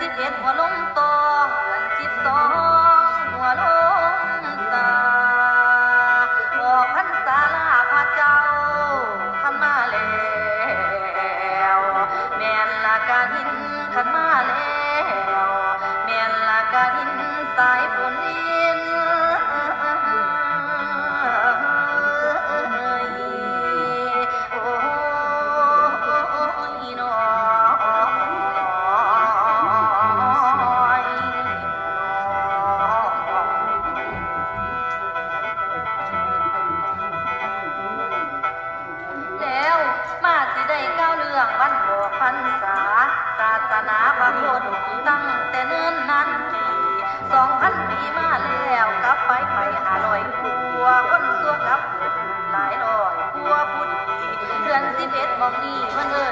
สิบเอ็ดหัวลงตอเดือนสิบสองหัวลงตาบอกพันษาลาพระเจ้าขันมาแล้วแม่นลากาหินขันมาแล้วแม่นลากาหินสาย รื่องวันบวกพรรษา ศาสนาพระพุทธตั้งแต่เนิ่นนานปีสองพันปีมาแล้วกลับไปไปอาลอยกลัวคนซัวกลับหลายลอยกลัวพุทดีเดือนสิบเอ็ดมองนี้มันเอิญ